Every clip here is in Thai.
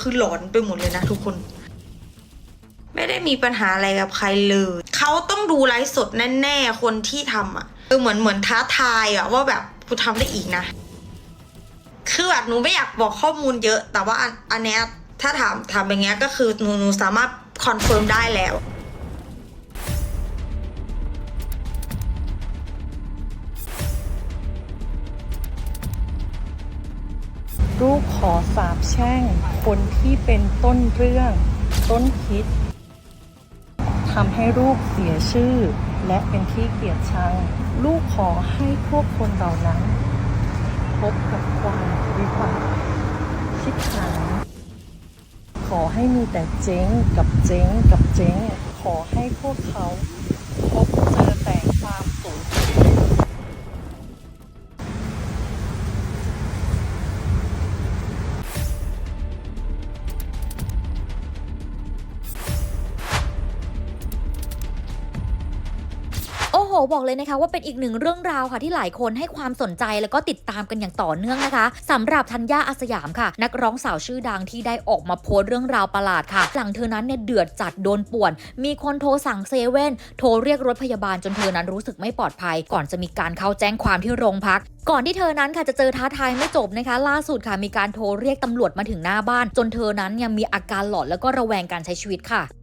คือหลอนไปหมดเลยนะทุกคน ไม่ได้มีปัญหาอะไรกับใครเลยเขาต้องดูไลฟ์สดแน่ๆคนที่ทำอะคือเหมือนเหมือนท้าทายอะว่าแบบกูทำได้อีกนะ คือแบบหนูไม่อยากบอกข้อมูลเยอะ แต่ว่าอันอันเนี้ยถ้าถามถามอย่างเงี้ยก็คือหนูหนูสามารถคอนเฟิร์มได้แล้ว ลูกขอสาบแช่ง คนที่เป็นต้นเรื่อง ต้นคิดทำให้ลูกเสียชื่อ และเป็นที่เกลียดชัง ลูกขอให้พวกคนเหล่านั้น พบกับความวิบัติชิบหายขอให้มีแต่เจ๊งกับเจ๊งกับเจ๊ง ขอให้พวกเขา บอกเลยนะคะว่าเป็นอีกหนึ่งเรื่องราวค่ะที่หลายคนให้ความสนใจแล้วก็ติดตามกันอย่างต่อเนื่องนะคะสำหรับธัญญาอาสยามค่ะ นักร้องสาวชื่อดังที่ได้ออกมาโพสต์เรื่องราวประหลาดค่ะ หลังเธอนั้นเนี่ยเดือดจัดโดนป่วน มีคนโทรสั่งเซเว่นโทรเรียกรถพยาบาลจนเธอนั้นรู้สึกไม่ปลอดภัย ก่อนจะมีการเข้าแจ้งความที่โรงพักก่อนที่เธอนั้นค่ะจะเจอท้าทายไม่จบนะคะ ล่าสุดค่ะมีการโทรเรียกตำรวจมาถึงหน้าบ้าน จนเธอนั้นยังมีอาการหลอนแล้วก็ระแวงการใช้ชีวิตค่ะ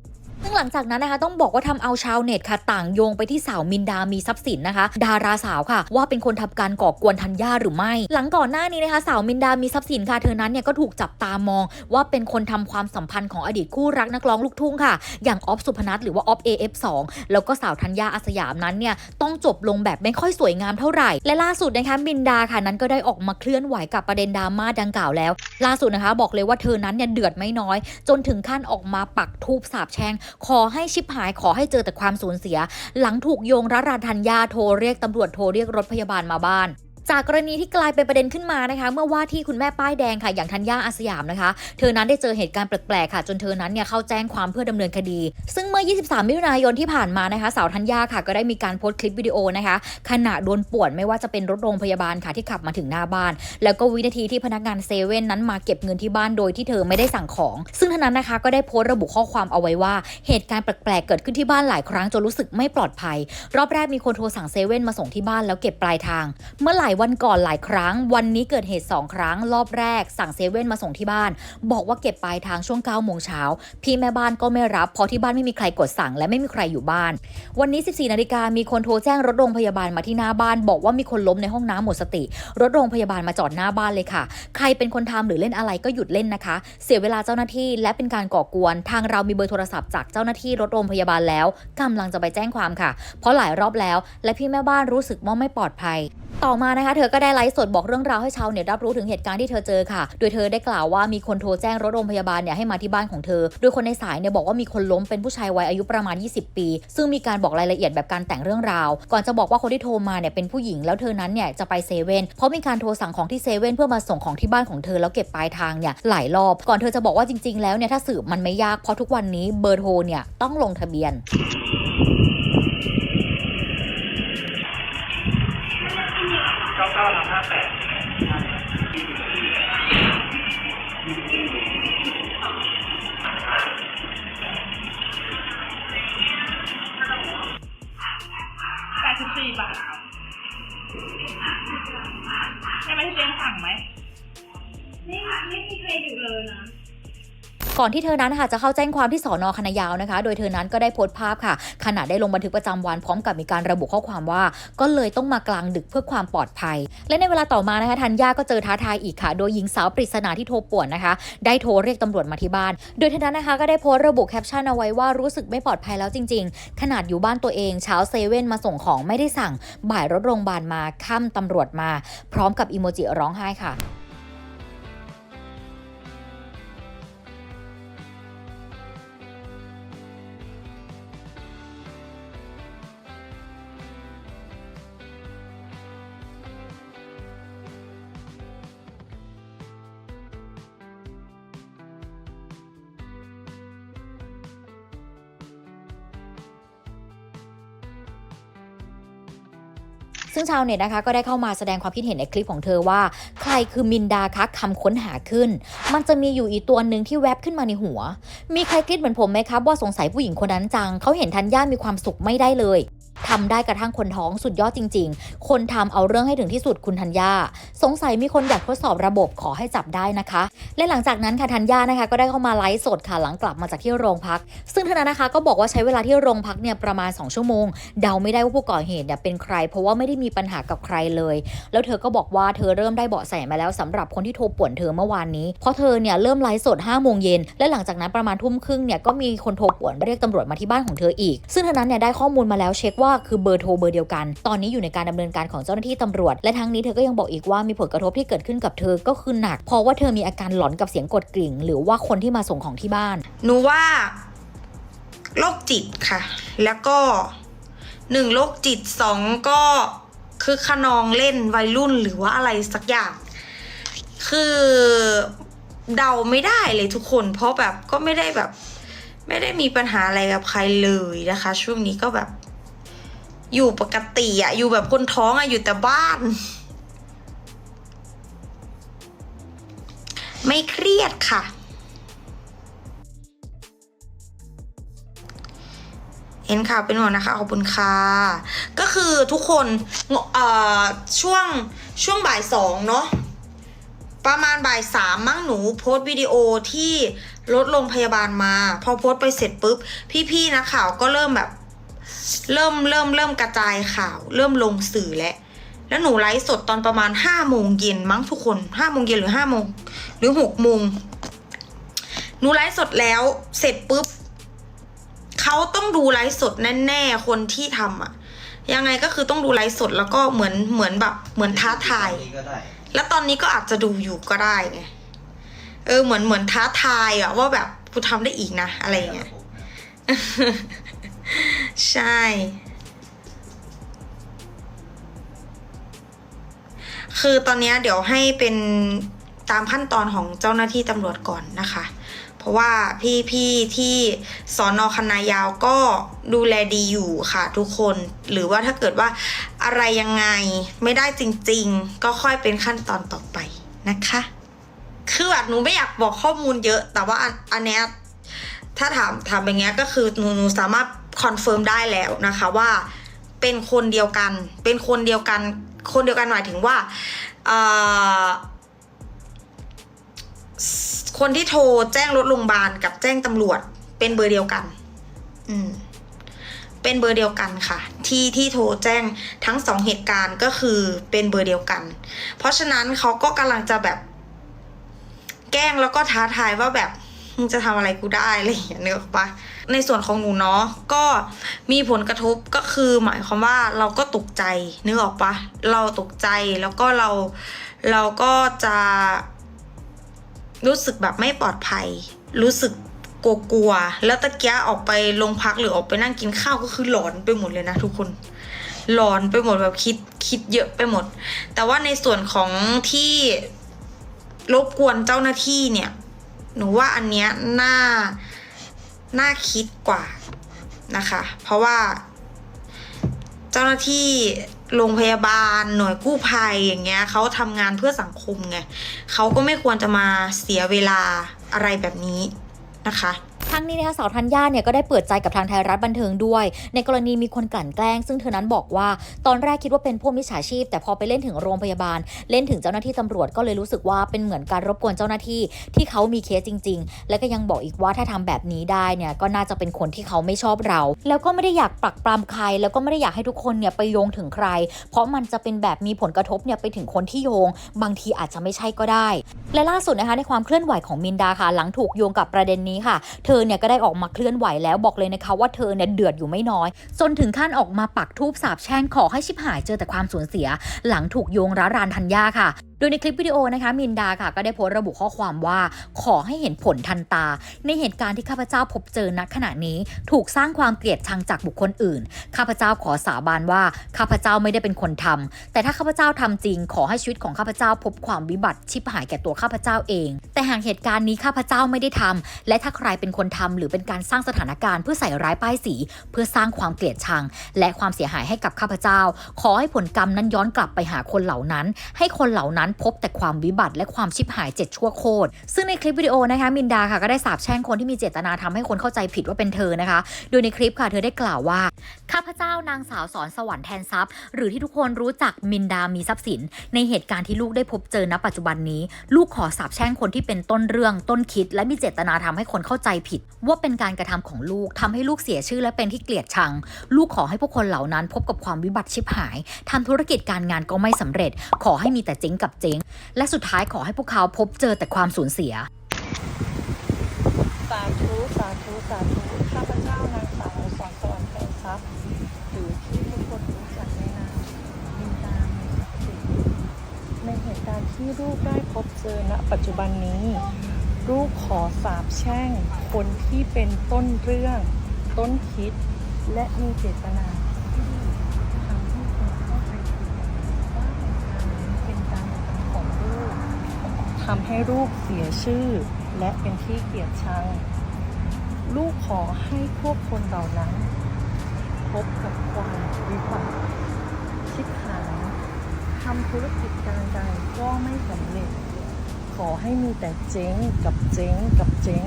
ซึ่งหลังจากนั้นนะคะต้องบอกว่าทำเอาชาวเน็ตค่ะต่างโยงไปที่สาวมินดามีทรัพย์สินนะคะ ดาราสาวค่ะ ว่าเป็นคนทำการก่อกวนธัญญาหรือไม่ หลังก่อนหน้านี้นะคะ สาวมินดามีทรัพย์สินค่ะเธอนั้นเนี่ยก็ถูกจับตามอง ว่าเป็นคนทำความสัมพันธ์ของอดีตคู่รักนักร้องลูกทุ่งค่ะ อย่างออฟสุพนัทหรือว่าออฟ AF2 แล้วก็สาวธัญญาอาสยามนั้นเนี่ยต้องจบลงแบบไม่ค่อยสวยงามเท่าไหร่ และล่าสุดนะคะมินดาค่ะนั้นก็ได้ออกมาเคลื่อนไหวกับประเด็นดราม่าดังกล่าวแล้ว ล่าสุดนะคะ บอกเลยว่าเธอนั้นเนี่ยเดือดไม่น้อย จนถึงขั้นออกมาปักทูบสาบแช่งขอให้ชิบหายขอให้เจอแต่ความสูญเสีย หลังถูกโยงระรันธัญญาโทรเรียกตำรวจโทรเรียกรถพยาบาลมาบ้าน จากกรณีที่กลายเป็นประเด็นขึ้นมานะคะเมื่อว่าที่คุณแม่ป้ายแดงค่ะอย่างธัญญาอาสยามนะคะ เธอนั้นได้เจอเหตุการณ์แปลกๆค่ะ จนเธอนั้นเนี่ยเข้าแจ้งความเพื่อดำเนินคดี ซึ่งเมื่อ 23 มิถุนายนที่ผ่านมานะคะ สาวธัญญาค่ะก็ได้มีการโพสต์คลิปวิดีโอนะคะขณะโดนป่วนไม่ว่าจะเป็นรถโรงพยาบาลค่ะที่ขับมาถึงหน้าบ้าน แล้วก็วินาทีที่พนักงานเซเว่นนั้นมาเก็บเงินที่บ้านโดยที่เธอไม่ได้สั่งของ ซึ่งท่านั้นนะคะก็ได้โพสต์ระบุข้อความเอาไว้ว่า เหตุการณ์แปลกๆเกิดขึ้นที่บ้านหลายครั้งจนรู้สึกไม่ปลอดภัย รอบแรกมีคนโทรสั่งเซเว่นมาส่งที่บ้านแล้วเก็บปลายทาง เมื่อหลายวันก่อนหลายครั้ง วันนี้เกิดเหตุ 2 ครั้ง รอบแรก สั่งเซเว่นมาส่งที่บ้าน บอกว่าเก็บปลายทางช่วง9โมงเช้าพี่แม่บ้านก็ไม่รับเพราะที่บ้านไม่มีใครกดสั่งและไม่มีใครอยู่บ้าน วันนี้ 14นาฬิกามีคนโทรแจ้งรถโรงพยาบาลมาที่หน้าบ้าน บอกว่ามีคนล้มในห้องน้ำหมดสติ รถโรงพยาบาลมาจอดหน้าบ้านเลยค่ะ ใครเป็นคนทำหรือเล่นอะไรก็หยุดเล่นนะคะ เสียเวลาเจ้าหน้าที่และเป็นการก่อกวน ทางเรามีเบอร์โทรศัพท์จากเจ้าหน้าที่รถโรงพยาบาลแล้วกำลังจะไปแจ้งความค่ะ เพราะหลายรอบแล้ว และพี่แม่บ้านรู้สึกว่าไม่ปลอดภัย ต่อมานะคะเธอก็ได้ไลฟ์สดบอกเรื่องราวให้ชาวเน็ตรับรู้ถึงเหตุการณ์ที่เธอเจอค่ะ โดยเธอได้กล่าวว่ามีคนโทรแจ้งรถโรงพยาบาลเนี่ยให้มาที่บ้านของเธอ โดยคนในสายเนี่ยบอกว่ามีคนล้มเป็นผู้ชายวัยอายุประมาณ 20 ปี ซึ่งมีการบอกรายละเอียดแบบการแต่งเรื่องราว ก่อนจะบอกว่าคนที่โทรมาเนี่ยเป็นผู้หญิงแล้วเธอนั้นเนี่ยจะไปเซเว่นเพราะมีการโทรสั่งของที่เซเว่นเพื่อมาส่งของที่บ้านของเธอแล้วเก็บปลายทางเนี่ยหลายรอบ ก่อนเธอจะบอกว่าจริง ๆ แล้วเนี่ยถ้าสืบมันไม่ยากเพราะทุกวันนี้เบอร์โทรเนี่ยต้องลงทะเบียน ใครดูเลยนะก่อนที่เธอนั้นค่ะจะเข้าแจ้งความที่สอนอคณะยาวนะคะ โดยเธอนั้นก็ได้โพสต์ภาพค่ะ ขณะได้ลงบันทึกประจำวันพร้อมกับมีการระบุข้อความว่า ก็เลยต้องมากลางดึกเพื่อความปลอดภัย และในเวลาต่อมานะคะธัญญาก็เจอท้าทายอีกค่ะ โดยหญิงสาวปริศนาที่โทรป่วนนะคะ ได้โทรเรียกตำรวจมาที่บ้าน โดยเธอนั้นนะคะก็ได้โพสต์ระบุแคปชั่นเอาไว้ว่ารู้สึกไม่ปลอดภัยแล้วจริง ๆ ขนาดอยู่บ้านตัวเองเช้าเซเว่นมาส่งของไม่ได้สั่ง บ่ายรถโรงพยาบาลมาค่ำตำรวจมา พร้อมกับอีโมจิร้องไห้ค่ะ ซึ่งชาวเน็ตนะคะก็ได้เข้ามาแสดงความคิดเห็นในคลิปของเธอว่า ใครคือมินดาคะคำค้นหาขึ้น มันจะมีอยู่อีตัวหนึ่งที่แวบขึ้นมาในหัว มีใครคิดเหมือนผมไหมครับว่าสงสัยผู้หญิงคนนั้นจังเขาเห็นทันย่ามีความสุขไม่ได้เลย ทำได้กระทั่งคนท้องสุดยอดจริง ๆ คนทำเอาเรื่องให้ถึงที่สุดคุณธัญญา สงสัยมีคนอยากทดสอบระบบขอให้จับได้นะคะ และหลังจากนั้นค่ะธัญญานะคะ ก็ได้เข้ามาไลฟ์สดค่ะหลังกลับมาจากที่โรงพัก ซึ่งเธอนั้นนะคะก็บอกว่าใช้เวลาที่โรงพักเนี่ยประมาณ 2 ชั่วโมง เดาไม่ได้ว่าผู้ก่อเหตุเนี่ยเป็นใคร เพราะว่าไม่ได้มีปัญหากับใครเลย แล้วเธอก็บอกว่าเธอเริ่มได้เบาะแสมาแล้วสำหรับคนที่โทรป่วนเธอเมื่อวานนี้ เพราะเธอเนี่ยเริ่มไลฟ์สด5โมงเย็นและหลังจากนั้นประมาณทุ่มครึ่งเนี่ยก็มีคนโทรป่วนเรียกตำรวจมาที่บ้านของเธออีก ซึ่งเธอนั้นเนี่ยได้ข้อมูลมาแล้วเช็คว่าว่าคือเบอร์โทรเบอร์เดียวกัน ตอนนี้อยู่ในการดำเนินการของเจ้าหน้าที่ตำรวจ และทั้งนี้เธอก็ยังบอกอีกว่ามีผลกระทบที่เกิดขึ้นกับเธอก็คือหนัก เพราะว่าเธอมีอาการหลอนกับเสียงกดกริ่ง หรือว่าคนที่มาส่งของที่บ้าน หนูว่าโรคจิตค่ะ แล้วก็หนึ่งโรคจิตสองก็คือขนองเล่นวัยรุ่นหรือว่าอะไรสักอย่าง คือเดาไม่ได้เลยทุกคน เพราะแบบก็ไม่ได้แบบ ไม่ได้มีปัญหาอะไรกับใครเลยนะคะ ช่วงนี้ก็แบบ อยู่ปกติอะอยู่แบบคนท้องอะอยู่แต่บ้าน ไม่เครียดค่ะ เห็นข่าวเป็นห่วงนะคะ ขอบคุณค่ะ ก็คือทุกคนช่วงช่วงบ่ายสองเนาะประมาณบ่ายสามมั้งหนูโพสต์วิดีโอที่รถโรงพยาบาลมา พอโพสต์ไปเสร็จปุ๊บ พี่ๆนักข่าวก็เริ่มแบบ เริ่มเริ่มเริ่มกระจายข่าว เริ่มลงสื่อแล้วแล้วหนูไลฟ์สดตอนประมาณห้าโมงเย็นมั้งทุกคนห้าโมงเย็นหรือห้าโมงหรือหกโมงหนูไลฟ์สดแล้วเสร็จปุ๊บเขาต้องดูไลฟ์สดแน่ๆคนที่ทำอะยังไงก็คือต้องดูไลฟ์สดแล้วก็เหมือนเหมือนแบบ เหมือนท้าทาย แล้วตอนนี้ก็อาจจะดูอยู่ก็ได้ไงเออเหมือนเหมือนท้าทายอะว่าแบบกูทำได้อีกนะอะไรอย่างเงี้ย ใช่ คือตอนนี้เดี๋ยวให้เป็นตามขั้นตอนของเจ้าหน้าที่ตำรวจก่อนนะคะ เพราะว่าพี่พี่ที่สอนอคณะยาวก็ดูแลดีอยู่ค่ะทุกคน หรือว่าถ้าเกิดว่าอะไรยังไงไม่ได้จริงๆ ก็ค่อยเป็นขั้นตอนต่อไปนะคะ คือแบบหนูไม่อยากบอกข้อมูลเยอะ แต่ว่าอันนเนี้ยถ้าถามถามอย่างเงี้ยก็คือหนูหนูสามารถ คอนเฟิร์มได้แล้วนะคะว่าเป็นคนเดียวกัน เป็นคนเดียวกัน คนเดียวกันหมายถึงว่าคนที่โทรแจ้งรถโรงพยาบาลกับแจ้งตำรวจ เป็นเบอร์เดียวกัน อืม เป็นเบอร์เดียวกันค่ะ ที่ที่โทรแจ้งทั้งสองเหตุการณ์ก็คือเป็นเบอร์เดียวกัน เพราะฉะนั้นเขาก็กำลังจะแบบ แกล้งแล้วก็ท้าทายว่าแบบ มึงจะทำอะไรกูได้อะไรอย่างเงี้ยนึกอปะในส่วนของหนูเนาะก็มีผลกระทบก็คือหมายความว่าเราก็ตกใจนึกออกปะเราตกใจแล้วก็เราเราก็จะรู้สึกแบบไม่ปลอดภัย รู้สึกกลัวๆแล้วตะเกียออกไปโรงพักหรือออกไปนั่งกินข้าวก็คือหลอนไปหมดเลยนะทุกคนหลอนไปหมดแบบคิดคิดเยอะไปหมด แต่ว่าในส่วนของที่รบกวนเจ้าหน้าที่เนี่ย หนูว่าอันเนี้ยน่า น่าคิดกว่านะคะ เพราะว่า เจ้าหน้าที่โรงพยาบาลหน่วยกู้ภัยอย่างเงี้ยเขาทำงานเพื่อสังคมไงเขาก็ไม่ควรจะมาเสียเวลาอะไรแบบนี้นะคะ ทั้งนี้นะคะสาวธัญญาเนี่ยก็ได้เปิดใจกับทางไทยรัฐบันเทิงด้วย ในกรณีมีคนกลั่นแกล้ง ซึ่งเธอนั้นบอกว่าตอนแรกคิดว่าเป็นพวกมิจฉาชีพ แต่พอไปเล่นถึงโรงพยาบาล เล่นถึงเจ้าหน้าที่ตำรวจก็เลยรู้สึกว่าเป็นเหมือนการรบกวนเจ้าหน้าที่ที่เขามีเคสจริง ๆ และก็ยังบอกอีกว่าถ้าทำแบบนี้ได้เนี่ยก็น่าจะเป็นคนที่เขาไม่ชอบเรา แล้วก็ไม่ได้อยากปรักปรำใคร แล้วก็ไม่ได้อยากให้ทุกคนเนี่ยไปโยงถึงใคร เพราะมันจะเป็นแบบมีผลกระทบเนี่ยไปถึงคนที่โยง บางทีอาจจะไม่ใช่ก็ได้ และล่าสุดนะคะในความเคลื่อนไหวของมินดาค่ะหลังถูกโยงกับประเด็นนี้ค่ะ เธอเนี่ยก็ได้ออกมาเคลื่อนไหวแล้วบอกเลยนะคะว่าเธอเนี่ยเดือดอยู่ไม่น้อย จนถึงขั้นออกมาปักทูบสาบแช่งขอให้ชิบหายเจอแต่ความสูญเสีย หลังถูกโยงร้ารานธัญญาค่ะโดยในคลิปวิดีโอนะคะมินดาค่ะก็ได้โพสต์ระบุข้อความว่า ขอให้เห็นผลทันตา ในเหตุการณ์ที่ข้าพเจ้าพบเจอณขณะนี้ ถูกสร้างความเกลียดชังจากบุคคลอื่น ข้าพเจ้าขอสาบานว่าข้าพเจ้าไม่ได้เป็นคนทำแต่ถ้าข้าพเจ้าทำจริง ขอให้ชีวิตของข้าพเจ้าพบความวิบัติชิบหายแก่ตัวข้าพเจ้าเอง แต่หากเหตุการณ์นี้ข้าพเจ้าไม่ได้ทำและถ้าใครเป็นคนทำหรือเป็นการสร้างสถานการณ์เพื่อใส่ร้ายป้ายสี เพื่อสร้างความเกลียดชัง และความเสียหายให้กับข้าพเจ้า ขอให้ผลกรรมนั้นย้อนกลับไปหาคนเหล่านั้น ให้คนเหล่านั้นพบแต่ความวิบัติและความชิบหายเจ็ดชั่วโคตร ซึ่งในคลิปวิดีโอนะคะมินดาค่ะก็ได้สาบแช่งคนที่มีเจตนาทำให้คนเข้าใจผิดว่าเป็นเธอนะคะ โดยในคลิปค่ะเธอได้กล่าวว่า ข้าพเจ้านางสาวสอนสวรรค์แทนทรัพย์ หรือที่ทุกคนรู้จักมินดามีทรัพย์สิน ในเหตุการณ์ที่ลูกได้พบเจอณปัจจุบันนี้ ลูกขอสาบแช่งคนที่เป็นต้นเรื่องต้นคิด และมีเจตนาทำให้คนเข้าใจผิด ว่าเป็นการกระทำของลูกทำให้ลูกเสียชื่อและเป็นที่เกลียดชัง ลูกขอให้พวกคนเหล่านั้น พบกับความวิบัติชิบหายทำธุรกิจการงานก็ไม่สำเร็จ ขอให้มีแต่เจ๊งกับเจ๊ง และสุดท้ายขอให้พวกเขาพบเจอแต่ความสูญเสีย สาธุ สาธุ สาธุ ข้าพเจ้านางสาวสอนสวรรค์แทนทรัพย์หรือที่ทุกคนรู้จักในนามมินดามีทรัพย์สินในเหตุการณ์ที่ลูกได้พบเจอณปัจจุบันนี้ ลูกขอสาบแช่ง คนที่เป็นต้นเรื่อง ต้นคิด และมีเจตนา ทำให้ลูกเสียชื่อ และเป็นที่เกลียดชัง ลูกขอให้พวกคนเหล่านั้น พบกับความวิบัติชิบหายทำธุรกิจการใดก็ไม่สำเร็จ ขอให้มีแต่เจ๊งกับเจ๊งกับเจ๊ง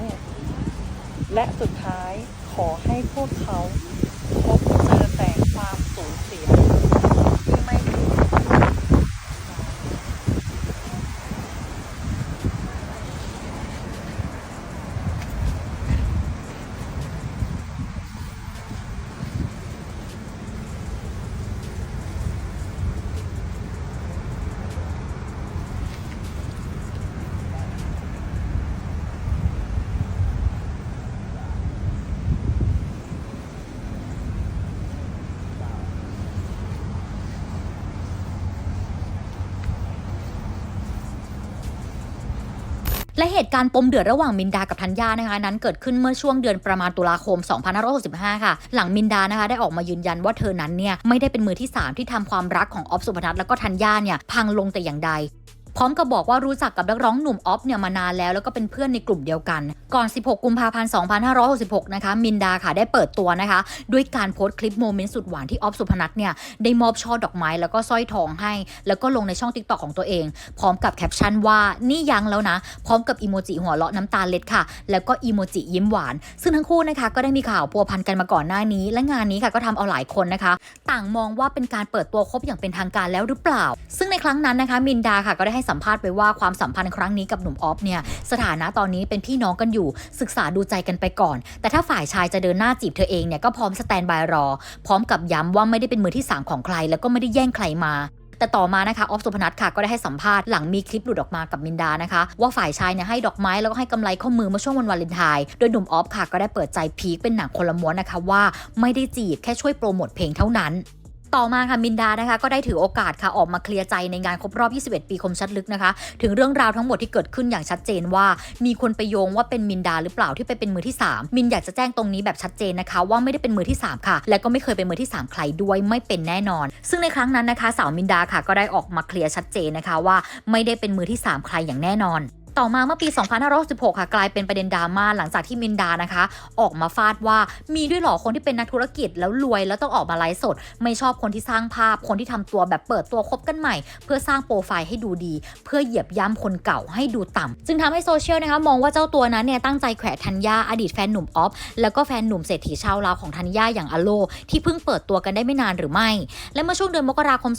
และสุดท้ายขอให้พวกเขาพบเจอ และเหตุการณ์ปมเดือดระหว่างมินดากับธัญญานะคะ นั้นเกิดขึ้นเมื่อช่วงเดือนประมาณตุลาคม 2565 ค่ะ หลังมินดานะคะ ได้ออกมายืนยันว่าเธอนั้นเนี่ยไม่ได้เป็นมือที่ 3 ที่ทำความรักของออฟสุพนัทแล้วก็ธัญญาเนี่ยพังลงแต่อย่างใด พร้อมกับบอกว่ารู้จักกับนักร้องหนุ่มออฟเนี่ยมานานแล้วแล้วก็เป็นเพื่อนในกลุ่มเดียวกัน ก่อน 16 กุมภาพันธ์ 2566 นะคะ มินดาค่ะได้เปิดตัวนะคะ ด้วยการโพสต์คลิปโมเมนต์สุดหวานที่ออฟสุพนัทเนี่ยได้มอบช่อดอกไม้แล้วก็สร้อยทองให้ แล้วก็ลงในช่องติ๊กต็อกของตัวเอง พร้อมกับแคปชั่นว่านี่ยังแล้วนะ พร้อมกับอีโมจิหัวเราะน้ำตาเล็ดค่ะ แล้วก็อีโมจิยิ้มหวาน ซึ่งทั้งคู่นะคะก็ได้มีข่าวพัวพันกันมาก่อนหน้านี้ และงานนี้ค่ะก็ทำเอาหลายคนนะคะ ต่างมองว่าเป็นการเปิดตัวคบอย่างเป็นทางการแล้วหรือเปล่า ซึ่งในครั้งนั้นนะคะมินดาค่ะก็ได้ให้สัมภาษณ์ไปว่าความสัมพันธ์ครั้งนี้กับหนุ่มออฟเนี่ยสถานะตอนนี้เป็นพี่น้องกันอยู่ ศึกษาดูใจกันไปก่อน แต่ถ้าฝ่ายชายจะเดินหน้าจีบเธอเองเนี่ยก็พร้อมสแตนบายรอ พร้อมกับย้ำว่าไม่ได้เป็นมือที่สามของใคร แล้วก็ไม่ได้แย่งใครมาแต่ต่อมานะคะออฟสุพนัทค่ะก็ได้ให้สัมภาษณ์หลังมีคลิปหลุดออกมากับมินดานะคะ ว่าฝ่ายชายเนี่ยให้ดอกไม้แล้วก็ให้กำไรข้อมือเมื่อช่วงวันวาเลนไทน์โดยหนุ่มออฟค่ะก็ได้เปิดใจพีคเป็นหนังคนละม้วนนะคะว่าไม่ได้จีบแค่ช่วยโปรโมทเพลงเท่านั้น ต่อมาค่ะมินดานะคะก็ได้ถือโอกาสค่ะออกมาเคลียร์ใจในงานครบรอบ 21 ปีคมชัดลึกนะคะ ถึงเรื่องราวทั้งหมดที่เกิดขึ้นอย่างชัดเจนว่า มีคนไปโยงว่าเป็นมินดาหรือเปล่าที่ไปเป็นมือที่ 3 มินอยากจะแจ้งตรงนี้แบบชัดเจนนะคะ ว่าไม่ได้เป็นมือที่ 3 ค่ะ และก็ไม่เคยเป็นมือที่ 3 ใครด้วยไม่เป็นแน่นอน ซึ่งในครั้งนั้นนะคะ สาวมินดาค่ะก็ได้ออกมาเคลียร์ชัดเจนนะคะว่า ไม่ได้เป็นมือที่ 3 ใครอย่างแน่นอน ต่อมาเมื่อปี 2516 ค่ะ กลายเป็นประเด็นดราม่าหลังจากที่มินดานะคะ ออกมาฟาดว่ามีด้วยหรอคนที่เป็นนักธุรกิจแล้วรวยแล้วต้องออกมาไลฟ์สด ไม่ชอบคนที่สร้างภาพ คนที่ทำตัวแบบเปิดตัวคบกันใหม่ เพื่อสร้างโปรไฟล์ให้ดูดี เพื่อเหยียบย่ำคนเก่าให้ดูต่ำจึงทำให้โซเชียลนะคะมองว่าเจ้าตัวนั้นเนี่ยตั้งใจแขวะธัญญาอดีตแฟนหนุ่มออฟแล้วก็แฟนหนุ่มเศรษฐีชาวลาวของธัญญาอย่างอโล ที่เพิ่งเปิดตัวกันได้ไม่นานหรือไม่ และเมื่อช่วงเดือนมกราคม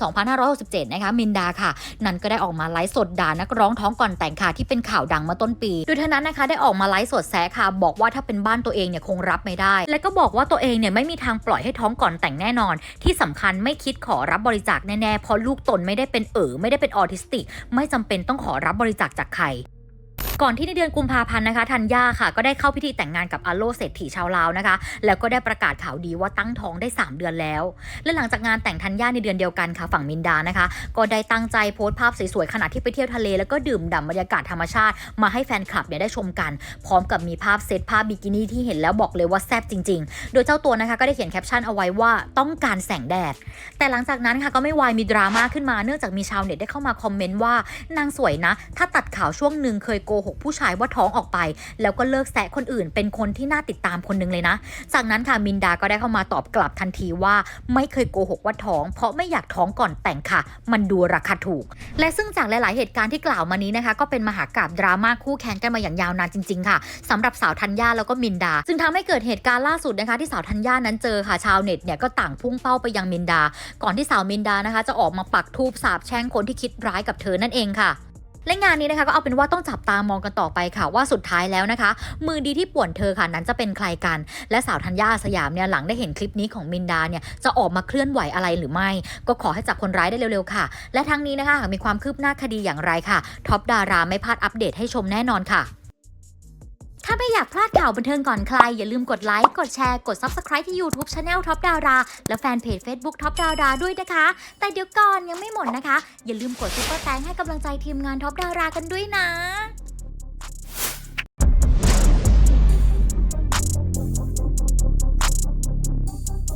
2567 นะคะมินดาค่ะ นั้นก็ได้ออกมาไลฟ์สดด่านักร้องท้องก่อนแต่งค่ะที่เป็นข่าวดังเมื่อต้นปี โดยเธอนั้นนะคะได้ออกมาไลฟ์สดแซะค่ะ บอกว่าถ้าเป็นบ้านตัวเองเนี่ยคงรับไม่ได้ และก็บอกว่าตัวเองเนี่ยไม่มีทางปล่อยให้ท้องก่อนแต่งแน่นอน ที่สำคัญไม่คิดขอรับบริจาคแน่ๆเพราะลูกตนไม่ได้เป็นเอ๋อไม่ได้เป็นออทิสติก ไม่จำเป็นต้องขอรับบริจาคจากใคร ก่อนที่ในเดือนกุมภาพันธ์นะคะธัญญาค่ะก็ได้เข้าพิธีแต่งงานกับอาโลเศรษฐีชาวลาวนะคะ แล้วก็ได้ประกาศข่าวดีว่าตั้งท้องได้ 3 เดือนแล้ว และหลังจากงานแต่งธัญญาในเดือนเดียวกันค่ะฝั่งมินดานะคะ ก็ได้ตั้งใจโพสต์ภาพสวยๆขณะที่ไปเที่ยวทะเล แล้วก็ดื่มด่ำบรรยากาศธรรมชาติ มาให้แฟนคลับเนี่ยได้ชมกัน พร้อมกับมีภาพเซตภาพบิกินี่ที่เห็นแล้วบอกเลยว่าแซ่บจริง ๆ โดยเจ้าตัวนะคะก็ได้เขียนแคปชั่นเอาไว้ว่าต้องการแสงแดดแต่หลังจากนั้นค่ะก็ไม่วายมีดราม่าขึ้นมาเนื่องจากมีชาวเน็ตได้เข้ามาคอมเมนต์ว่านางสวยนะ ถ้าตัดข่าวช่วงหนึ่งเคยโกหกผู้ชายว่าท้องออกไป แล้วก็เลิกแซะคนอื่น เป็นคนที่น่าติดตามคนหนึงเลยนะ จากนั้นค่ะมินดาก็ได้เข้ามาตอบกลับทันทีว่า ไม่เคยโกหกว่าท้อง เพราะไม่อยากท้องก่อนแต่งค่ะ มันดูราคาถูก และซึ่งจากหลาย ๆ เหตุการณ์ที่กล่าวมานี้นะคะ ก็เป็นมหากราบดราม่าคู่แข่งกันมาอย่างยาวนานจริง ๆ ค่ะสำหรับสาวธัญญาแล้วก็มินดา จึงทำให้เกิดเหตุการณ์ล่าสุดนะคะ ที่สาวธัญญานั้นเจอค่ะชาวเน็ตเนี่ยก็ต่างพุ่งเป้าไปยังมินดา ก่อนที่สาวมินดานะคะ จะออกมาปักทูบสาบแช่งคนที่คิดร้ายกับเธอนั่นเองค่ะ และงานนี้นะคะก็เอาเป็นว่าต้องจับตามองกันต่อไปค่ะ ว่าสุดท้ายแล้วนะคะ มือดีที่ป่วนเธอค่ะนั้นจะเป็นใครกัน และสาวธัญญาอาสยามเนี่ยหลังได้เห็นคลิปนี้ของมินดาเนี่ยจะออกมาเคลื่อนไหวอะไรหรือไม่ ก็ขอให้จับคนร้ายได้เร็วๆค่ะ และทั้งนี้นะคะหากมีความคืบหน้าคดีอย่างไรค่ะท็อปดาราไม่พลาดอัปเดตให้ชมแน่นอนค่ะ ถ้าไม่อยากพลาดข่าวบันเทิงก่อนใคร อย่าลืมกดไลค์ กดแชร์ กด Subscribe ที่ YouTube Channel Top ดาราและแฟนเพจ Facebook Top ดาราด้วยนะคะ แต่เดี๋ยวก่อนยังไม่หมดนะคะ อย่าลืมกดซุปเปอร์แตงให้กำลังใจทีมงาน Top ดารากันด้วยนะ